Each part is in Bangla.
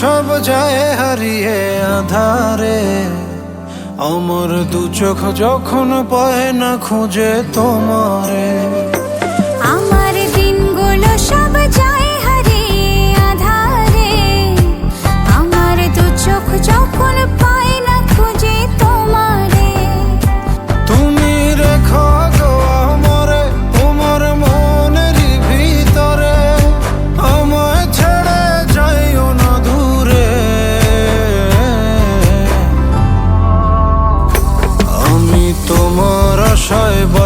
সব যায় হারিয়ে আধারে। অমর দু চোখ যখন পায় না খুঁজে তোমারে। আমার দিনগুলো সব যায়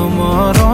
আমার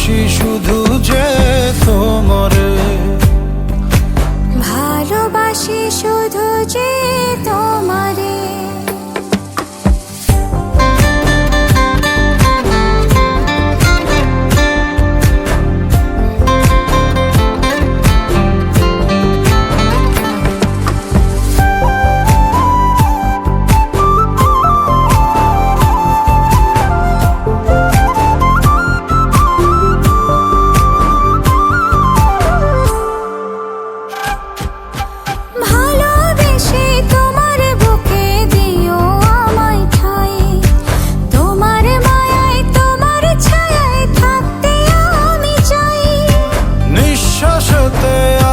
ভালোবাসি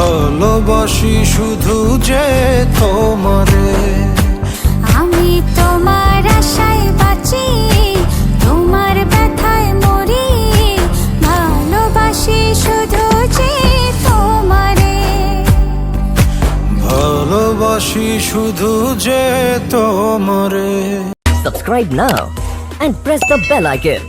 ভালোবাসি শুধু যে তোমারে। আমি তোমার আশায় বাঁচি তোমার ব্যথায় মরি। ভালোবাসি শুধু যে তোমারে। ভালোবাসি শুধু যে তোমারে। Subscribe now and press the bell icon.